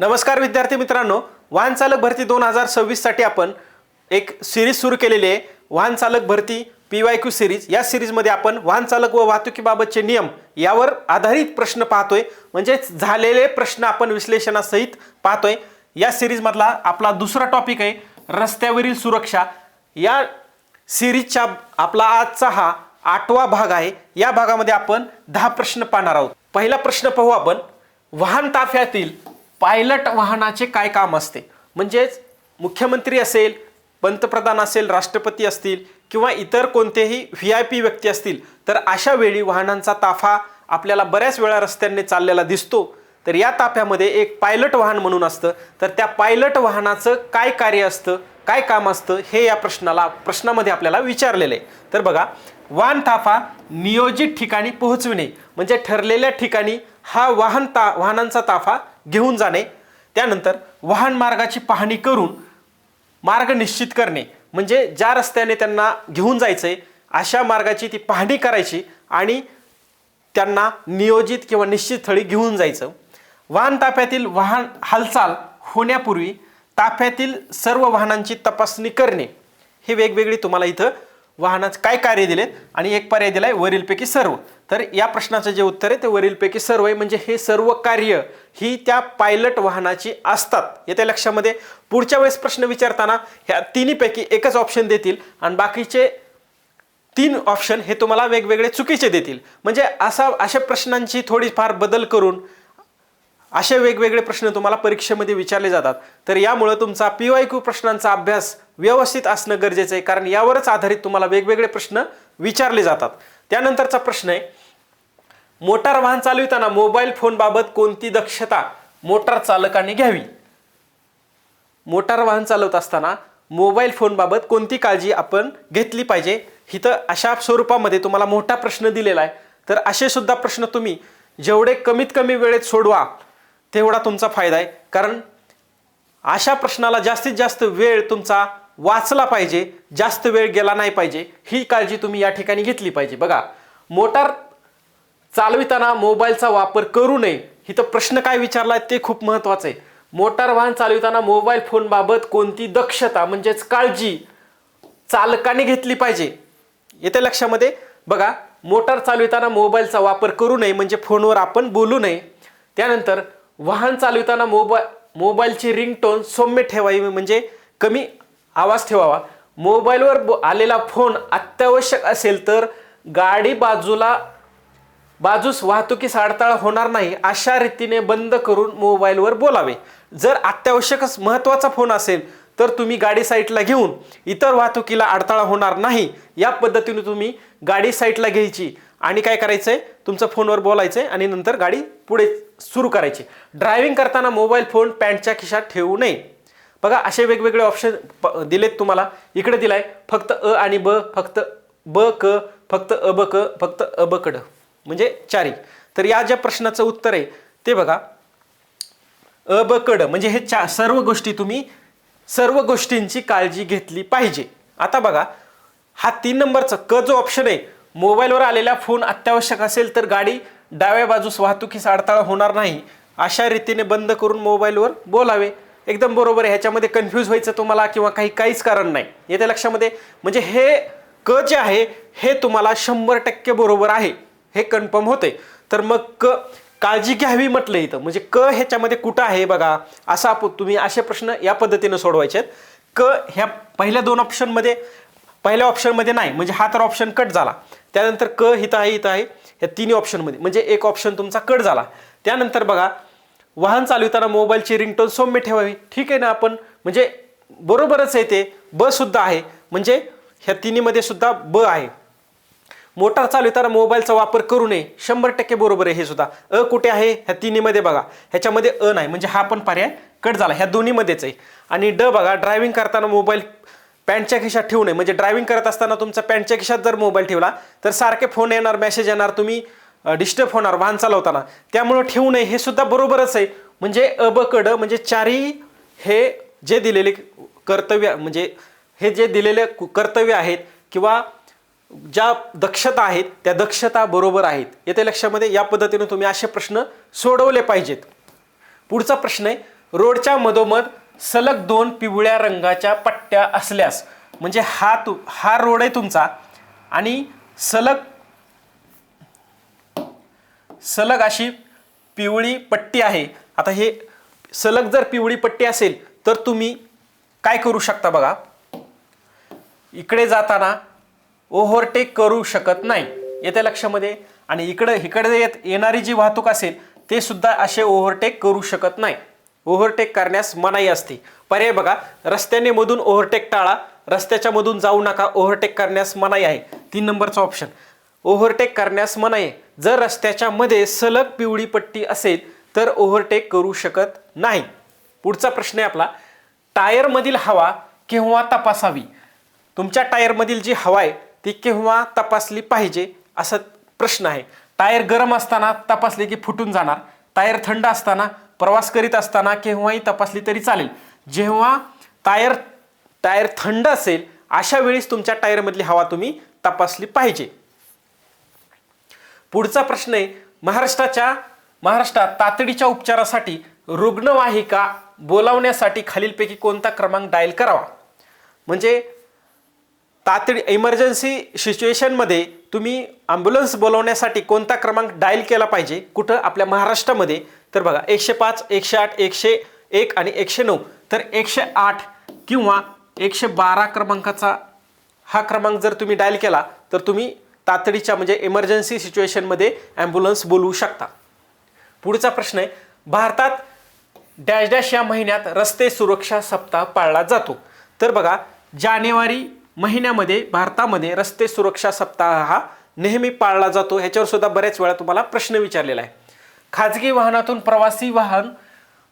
नमस्कार विद्यार्थी मित्रांनो वाहन चालक भरती दोन हजार सव्वीससाठी आपण एक सिरीज सुरू केलेली आहे वाहन चालक भरती पी वाय क्यू सिरीज या सिरीजमध्ये आपण वाहन चालक व वाहतुकीबाबतचे नियम यावर आधारित प्रश्न पाहतोय. म्हणजेच झालेले प्रश्न आपण विश्लेषणासहित पाहतोय. या सिरीजमधला आपला दुसरा टॉपिक आहे रस्त्यावरील सुरक्षा. या सिरीजच्या आपला आजचा हा आठवा भाग आहे. या भागामध्ये आपण दहा प्रश्न पाहणार आहोत. पहिला प्रश्न पाहू आपण वाहन ताफ्यातील पायलट वाहनाचे काय काम असते? म्हणजेच मुख्यमंत्री असेल पंतप्रधान असेल राष्ट्रपती असतील किंवा इतर कोणतेही व्ही आय पी व्यक्ती असतील तर अशा वेळी वाहनांचा ताफा आपल्याला बऱ्याच वेळा रस्त्यांनी चाललेला दिसतो. तर या ताफ्यामध्ये एक पायलट वाहन म्हणून असतं. तर त्या पायलट वाहनाचं काय कार्य असतं काय काम असतं हे या प्रश्नाला प्रश्नामध्ये आपल्याला विचारलेलं आहे. तर बघा वाहन ताफा नियोजित ठिकाणी पोहोचविणे म्हणजे ठरलेल्या ठिकाणी हा वाहन ता वाहनांचा ताफा घेऊन जाणे त्यानंतर वाहन मार्गाची पाहणी करून मार्ग निश्चित करणे म्हणजे ज्या रस्त्याने त्यांना घेऊन जायचं आहे अशा मार्गाची ती पाहणी करायची आणि त्यांना नियोजित किंवा निश्चित स्थळी घेऊन जायचं. वाहन ताफ्यातील वाहन हालचाल होण्यापूर्वी ताफ्यातील सर्व वाहनांची तपासणी करणे. हे वेगवेगळी तुम्हाला इथं वाहनाचं काय कार्य दिलेत आणि एक पर्याय दिलाय वरीलपैकी सर्व. तर या प्रश्नाचं जे उत्तर आहे ते वरीलपैकी सर्व आहे. म्हणजे हे सर्व कार्य ही त्या पायलट वाहनाची असतात. येत्या लक्षामध्ये पुढच्या वेळेस प्रश्न विचारताना ह्या तिन्हीपैकी एकच ऑप्शन देतील आणि बाकीचे तीन ऑप्शन हे तुम्हाला वेगवेगळे चुकीचे देतील. म्हणजे असा अशा प्रश्नांची थोडीफार बदल करून असे वेगवेगळे प्रश्न तुम्हाला परीक्षेमध्ये विचारले जातात. तर यामुळं तुमचा पी वाय क्यू प्रश्नांचा अभ्यास व्यवस्थित असणं गरजेचं आहे. कारण यावरच आधारित तुम्हाला वेगवेगळे प्रश्न विचारले जातात. त्यानंतरचा प्रश्न आहे मोटार वाहन चालविताना मोबाईल फोनबाबत कोणती दक्षता मोटार चालकाने घ्यावी? मोटार वाहन चालवत असताना मोबाईल फोनबाबत कोणती काळजी आपण घेतली पाहिजे? इथं अशा स्वरूपामध्ये तुम्हाला मोठा प्रश्न दिलेला आहे. तर असे सुद्धा प्रश्न तुम्ही जेवढे कमीत कमी वेळेत सोडवा तेवढा तुमचा फायदा आहे. कारण अशा प्रश्नाला जास्तीत जास्त वेळ तुमचा वाचला पाहिजे जास्त वेळ गेला नाही पाहिजे ही काळजी तुम्ही या ठिकाणी घेतली पाहिजे. बघा मोटार चालविताना मोबाईलचा वापर करू नये इथं प्रश्न काय विचारला ते खूप महत्त्वाचं आहे. मोटार वाहन चालविताना मोबाईल फोनबाबत कोणती दक्षता म्हणजेच काळजी चालकाने घेतली पाहिजे? येत्या लक्षामध्ये? बघा मोटार चालविताना मोबाईलचा वापर करू नये म्हणजे फोनवर आपण बोलू नये. त्यानंतर वाहन चालविताना मोबाईल मोबाईलची रिंगटोन सौम्य ठेवावी म्हणजे कमी आवाज ठेवावा. मोबाईलवर बो- आलेला फोन अत्यावश्यक असेल तर गाडी बाजूला बाजूस वाहतुकीस अडथळा होणार नाही अशा रीतीने बंद करून मोबाईलवर बोलावे. जर अत्यावश्यकच महत्त्वाचा फोन असेल तर तुम्ही गाडी साईटला घेऊन इतर वाहतुकीला अडथळा होणार नाही. या पद्धतीने तुम्ही गाडी साईटला घ्यायची. आणि काय करायचं आहे तुमचं फोनवर बोलायचं आहे आणि नंतर गाडी पुढे सुरू करायची. ड्रायव्हिंग करताना मोबाईल फोन पॅन्टच्या खिशात ठेवू नये. बघा असे वेगवेगळे ऑप्शन प- दिलेत तुम्हाला. इकडे दिलाय फक्त अ आणि ब फक्त ब क फक्त अ ब क फक्त अ ब कड म्हणजे चारी. तर या ज्या प्रश्नाचं उत्तर आहे ते बघा. अ ब कड म्हणजे हे चा सर्व गोष्टी तुम्ही सर्व गोष्टींची काळजी घेतली पाहिजे. आता बघा हा तीन नंबरचा क जो ऑप्शन आहे मोबाईलवर आलेला फोन अत्यावश्यक असेल तर गाडी डाव्या बाजूस वाहतुकीस अडथळा होणार नाही. अशा रीतीने बंद करून मोबाईलवर बोलावे. एकदम बरोबर आहे. ह्याच्यामध्ये कन्फ्यूज व्हायचं तुम्हाला किंवा काही काहीच कारण नाही. येत्या लक्षामध्ये. म्हणजे हे क जे आहे हे तुम्हाला शंभर टक्के बरोबर आहे. हे कन्फर्म होते तर मग क काळजी घ्यावी म्हटलं इथं. म्हणजे क ह्याच्यामध्ये कुठं आहे बघा. असा तुम्ही असे प्रश्न या पद्धतीनं सोडवायचे आहेत क ह्या पहिल्या दोन ऑप्शनमध्ये पहिल्या ऑप्शनमध्ये नाही. म्हणजे हा तर ऑप्शन कट झाला. त्यानंतर क हिथं आहे इथं आहे. ह्या तिन्ही ऑप्शनमध्ये म्हणजे एक ऑप्शन तुमचा कट झाला. त्यानंतर बघा वाहन चालविताना मोबाईलची रिंगटोन सौम्य ठेवावी. ठीक आहे ना आपण? म्हणजे बरोबरच आहे ते. ब सुद्धा आहे. म्हणजे ह्या तिन्हीमध्ये सुद्धा ब आहे. मोटार चालविताना मोबाईलचा वापर करू नये. शंभर टक्के बरोबर आहे हे सुद्धा. अ कुठे आहे? ह्या तिन्हीमध्ये बघा. ह्याच्यामध्ये अ नाही. म्हणजे हा पण पर्याय कट झाला. ह्या दोन्हीमध्येच आहे. आणि ड बघा ड्रायव्हिंग करताना मोबाईल पॅन्टच्या खिशात ठेवू नये. म्हणजे ड्रायव्हिंग करत असताना तुमचा पॅन्टच्या खिशात जर मोबाईल ठेवला तर सारखे फोन येणार मेसेज येणार तुम्ही डिस्टर्ब होणार वाहन चालवताना. त्यामुळं ठेवू नये हे सुद्धा बरोबरच आहे. म्हणजे अबकड म्हणजे चारही हे जे दिलेले कर्तव्य म्हणजे हे जे दिलेले कु- कर्तव्य आहेत किंवा ज्या दक्षता आहेत त्या दक्षता बरोबर आहेत. येथे लक्षामध्ये? या पद्धतीने तुम्ही असे प्रश्न सोडवले पाहिजेत. पुढचा प्रश्न आहे रोडच्या मधोमध सलग दोन पिवळ्या रंगाच्या पट्ट्या असल्यास म्हणजे हा तु हा रोड आहे तुमचा आणि सलग सलग अशी पिवळी पट्टी आहे. आता हे सलग जर पिवळी पट्टी असेल तर तुम्ही काय करू शकता बघा? इकडे जाताना ओव्हरटेक करू शकत नाही. येत्या लक्षामध्ये? आणि इकडं इकडे येत येणारी जी वाहतूक असेल ते सुद्धा असे ओव्हरटेक करू शकत नाही. ओव्हरटेक करण्यास मनाई असते. पर्याय बघा रस्त्याने मधून ओव्हरटेक टाळा. रस्त्याच्या मधून जाऊ नका. ओव्हरटेक करण्यास मनाई आहे. तीन नंबरचा ऑप्शन. ओव्हरटेक करण्यास मनाई आहे. जर रस्त्याच्या मध्ये सलग पिवळी पट्टी असेल तर ओव्हरटेक करू शकत नाही. पुढचा प्रश्न आहे आपला. टायरमधील हवा केव्हा तपासावी? तुमच्या टायरमधील जी हवा आहे ती केव्हा तपासली पाहिजे? असा प्रश्न आहे. टायर गरम असताना तपासली की फुटून जाणार. टायर थंड असताना प्रवास करीत असताना केव्हाही तपासली तरी चालेल. जेव्हा टायर टायर थंड असेल अशा वेळेस तुमच्या टायरमधली हवा तुम्ही तपासली पाहिजे. पुढचा प्रश्न आहे महाराष्ट्राच्या महाराष्ट्रात तातडीच्या उपचारासाठी रुग्णवाहिका बोलावण्यासाठी खालीलपैकी कोणता क्रमांक डायल करावा? म्हणजे तातडी इमर्जन्सी सिच्युएशनमध्ये तुम्ही ॲम्ब्युलन्स बोलवण्यासाठी कोणता क्रमांक डायल केला पाहिजे? कुठं? आपल्या महाराष्ट्रामध्ये. तर बघा एकशे पाच एकशे आठ एकशे एक आणि एकशे नऊ. तर एकशे आठ किंवा एकशे बारा क्रमांकाचा हा क्रमांक जर तुम्ही डायल केला तर तुम्ही तातडीच्या म्हणजे इमर्जन्सी सिच्युएशनमध्ये ॲम्ब्युलन्स बोलवू शकता. पुढचा प्रश्न आहे भारतात डॅश डॅश या महिन्यात रस्ते सुरक्षा सप्ताह पाळला जातो. तर बघा जानेवारी महिन्यामध्ये भारतामध्ये रस्ते सुरक्षा सप्ताह हा नेहमी पाळला जातो. ह्याच्यावर सुद्धा बऱ्याच वेळा तुम्हाला प्रश्न विचारलेला आहे. खाजगी वाहनातून प्रवासी वाहन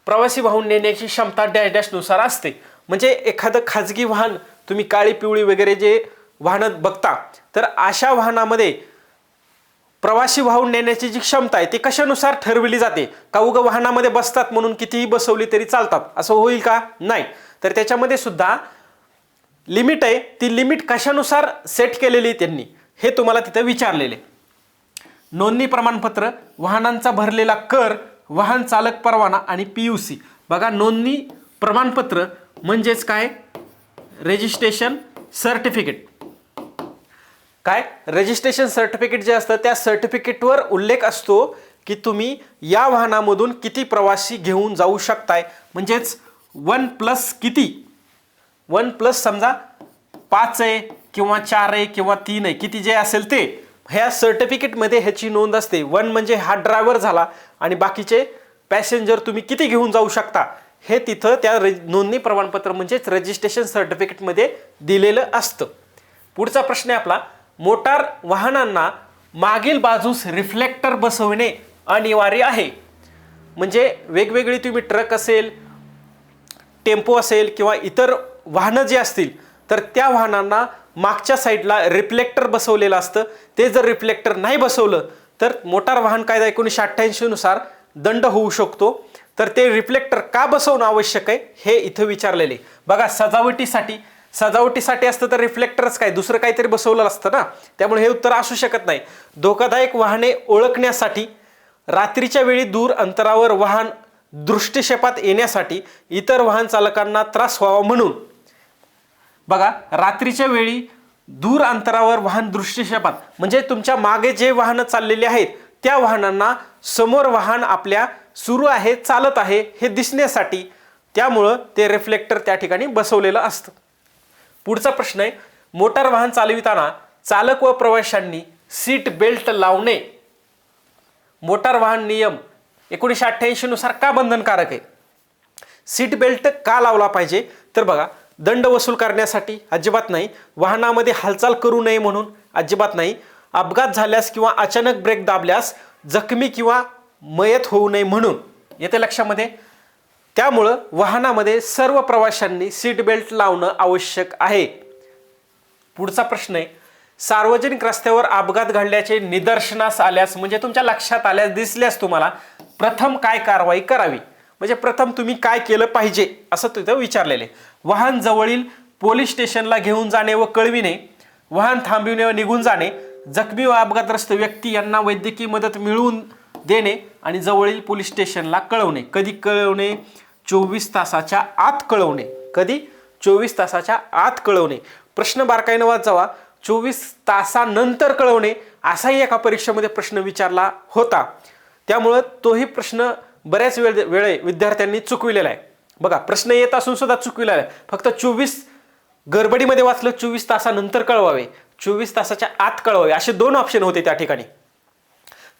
प्रवासी वाहून नेण्याची क्षमता डॅश डॅशनुसार असते. म्हणजे एखादं खाजगी वाहन तुम्ही काळी पिवळी वगैरे जे वाहनं बघता तर अशा वाहनामध्ये प्रवासी वाहून नेण्याची जी क्षमता आहे ती कशानुसार ठरविली जाते? का उगं वाहनामध्ये बसतात म्हणून कितीही बसवली तरी चालतात? असं होईल का? नाही. तर त्याच्यामध्ये सुद्धा लिमिट आहे. ती लिमिट कशानुसार सेट केलेली आहे त्यांनी? हे तुम्हाला तिथं विचारलेले. नोंदणी प्रमाणपत्र वाहनांचा भरलेला कर वाहन चालक परवाना आणि पी यू सी बघा नोंदणी प्रमाणपत्र म्हणजेच काय? रेजिस्ट्रेशन सर्टिफिकेट काय? रजिस्ट्रेशन सर्टिफिकेट जे असतं त्या सर्टिफिकेटवर उल्लेख असतो की तुम्ही या वाहनामधून किती प्रवासी घेऊन जाऊ शकताय. म्हणजेच वन प्लस किती? वन प्लस समजा पाच आहे किंवा चार आहे किंवा तीन आहे किती जे असेल ते ह्या सर्टिफिकेटमध्ये ह्याची नोंद असते. वन म्हणजे हा ड्रायव्हर झाला आणि बाकीचे पॅसेंजर तुम्ही किती घेऊन जाऊ शकता? हे तिथं त्या रज नोंदणी प्रमाणपत्र म्हणजेच रजिस्ट्रेशन सर्टिफिकेटमध्ये दिलेलं असतं. पुढचा प्रश्न आहे आपला. मोटार वाहनांना मागील बाजूस रिफ्लेक्टर बसवणे अनिवार्य आहे. म्हणजे वेगवेगळी तुम्ही ट्रक असेल टेम्पो असेल किंवा इतर वाहनं जी असतील तर त्या वाहनांना मागच्या साईडला रिफ्लेक्टर बसवलेलं असतं. ते जर रिफ्लेक्टर नाही बसवलं तर मोटार वाहन कायदा एकोणीसशे अठ्ठ्याऐंशीनुसार दंड होऊ शकतो. तर ते रिफ्लेक्टर का बसवणं आवश्यक आहे हे इथं विचारलेले. बघा सजावटीसाठी सजावटीसाठी असतं तर रिफ्लेक्टरच काय? दुसरं काहीतरी बसवलं असतं ना? त्यामुळे हे उत्तर असू शकत नाही. धोकादायक वाहने ओळखण्यासाठी रात्रीच्या वेळी दूर अंतरावर वाहन दृष्टिक्षेपात येण्यासाठी इतर वाहन चालकांना त्रास व्हावा म्हणून. बघा रात्रीच्या वेळी दूर अंतरावर वाहन दृष्टिक्षेपात म्हणजे तुमच्या मागे जे वाहनं चाललेली आहेत त्या वाहनांना समोर वाहन आपल्या सुरू आहे चालत आहे हे दिसण्यासाठी त्यामुळं ते रिफ्लेक्टर त्या ठिकाणी बसवलेलं असतं. पुढचा प्रश्न आहे. मोटार वाहन चालविताना चालक व प्रवाशांनी सीट बेल्ट लावणे. मोटार वाहन नियम एकोणीसशे अठ्ठ्याऐंशीनुसार का बंधनकारक आहे? सीट बेल्ट का लावला पाहिजे? तर बघा दंड वसूल करण्यासाठी अजिबात नाही. वाहनामध्ये हालचाल करू नये म्हणून अजिबात नाही. अपघात झाल्यास किंवा अचानक ब्रेक दाबल्यास जखमी किंवा मयत होऊ नये म्हणून. येते लक्षामध्ये? त्यामुळं वाहनामध्ये सर्व प्रवाशांनी सीट बेल्ट लावणं आवश्यक आहे. पुढचा प्रश्न आहे सार्वजनिक रस्त्यावर अपघात घडल्याचे निदर्शनास आल्यास म्हणजे तुमच्या लक्षात आल्यास दिसल्यास तुम्हाला प्रथम काय कारवाई करावी? म्हणजे प्रथम तुम्ही काय केलं पाहिजे? असं तिथं विचारलेले वाहन जवळील पोलीस स्टेशनला घेऊन जाणे व कळविणे वाहन थांबविणे व निघून जाणे जखमी व अपघातग्रस्त व्यक्ती यांना वैद्यकीय मदत मिळवून देणे आणि जवळील पोलीस स्टेशनला कळवणे. कधी कळवणे? चोवीस तासाच्या आत कळवणे. कधी? चोवीस तासाच्या आत कळवणे. प्रश्न बारकाईनं वाचावा. चोवीस तासानंतर कळवणे असाही एका परीक्षेमध्ये प्रश्न विचारला होता. त्यामुळं तोही प्रश्न बऱ्याच वेळ वेळे विद्यार्थ्यांनी चुकविलेला आहे. बघा प्रश्न येत असून सुद्धा चुकविलेला आहे फक्त चोवीस गडबडीमध्ये वाचलं चोवीस तासानंतर कळवावे. चोवीस तासाच्या आत कळवावे. असे दोन ऑप्शन होते त्या ठिकाणी.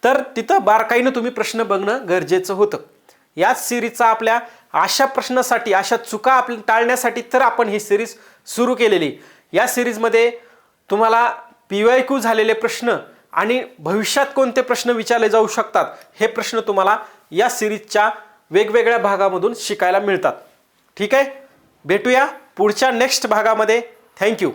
तर तिथं बारकाईनं तुम्ही प्रश्न बघणं गरजेचं होतं. याच सिरीजचा आपल्या अशा प्रश्नासाठी अशा चुका आपल्या टाळण्यासाठी तर आपण ही सिरीज सुरू केलेली. या सिरीजमध्ये तुम्हाला पी वाय क्यू झालेले प्रश्न आणि भविष्यात कोणते प्रश्न विचारले जाऊ शकतात हे प्रश्न तुम्हाला या सिरीजच्या वेगवेगळ्या भागामधून शिकायला मिळतात. ठीक आहे? भेटूया पुढच्या नेक्स्ट भागामध्ये. थँक्यू